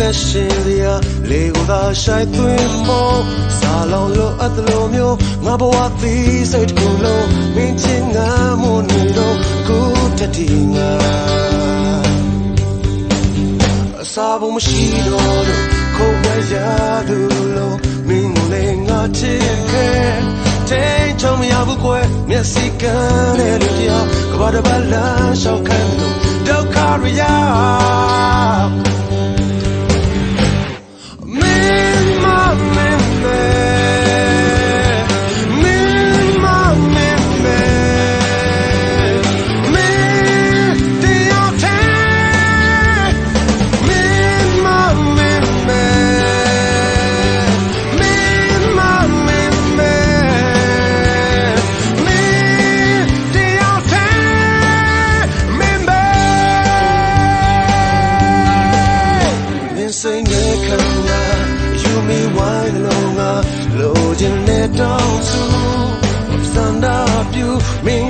နဲ့ရှင်စရာလေကိုသာရှိုက်သွင်းမောစာလောင်လို့အပ်သလိုမျိုးငါဘဝသီးစိတ်တစ်ခုလုံးမင်းချင်းငါမွန်နေတော့ခုတတိငါအစာဘုံမရှိတော့လို့ခုံဝဲရသူလုံးမင်းမလည်းငါချစ်ခဲ့တဲ့ချုံမရဘူးကွယ်မျက်စိကန်းတဲ့လူတယောက်ကဘာတပတ်လမ်းလျှောက်ခံလို့ဒုက္ခရရ don't do. Up, you mean.